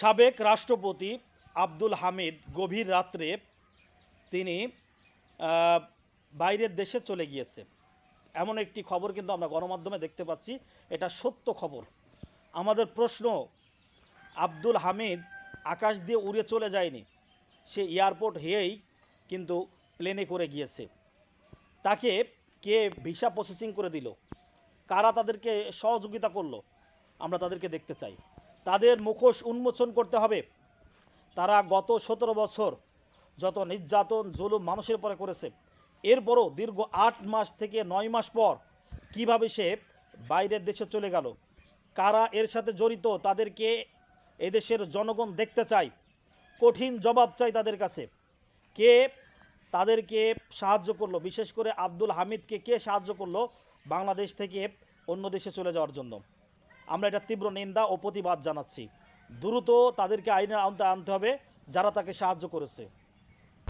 সাবেক রাষ্ট্রপতি আব্দুল হামিদ গভীর রাত্রে তিনি বাইরের দেশে চলে গিয়েছে। এমন একটি খবর কিন্তু আমরা গণমাধ্যমে দেখতে পাচ্ছি। এটা সত্য খবর। আমাদের প্রশ্ন, আব্দুল হামিদ আকাশ দিয়ে উড়ে চলে যায়নি। সে এয়ারপোর্ট হয়েই কিন্তু প্লেনে করে গিয়েছে। তাকে কে ভিসা প্রসেসিং করে দিল? কারা তাদেরকে সহযোগিতা করল? আমরা তাদেরকে দেখতে চাই। তাদের মুখোশ উন্মোচন করতে হবে। তারা গত সতেরো বছর যত নির্যাতন, জুলুম মানুষের পরে করেছে, এরপরও দীর্ঘ আট মাস থেকে নয় মাস পর কীভাবে সে বাইরের দেশে চলে গেল? কারা এর সাথে জড়িত? তাদেরকে এদেশের জনগণ দেখতে চায়। কঠিন জবাব চাই তাদের কাছে। কে তাদেরকে সাহায্য করল? বিশেষ করে আব্দুল হামিদকে কে সাহায্য করল? বাংলাদেশ থেকে অন্য দেশে চলে যাওয়ার জন্য। আমরা এটা তীব্র নিন্দা ও প্রতিবাদ জানাচ্ছি। দ্রুত তাদেরকে আইনের আনতে আনতে হবে, যারা তাকে সাহায্য করেছে।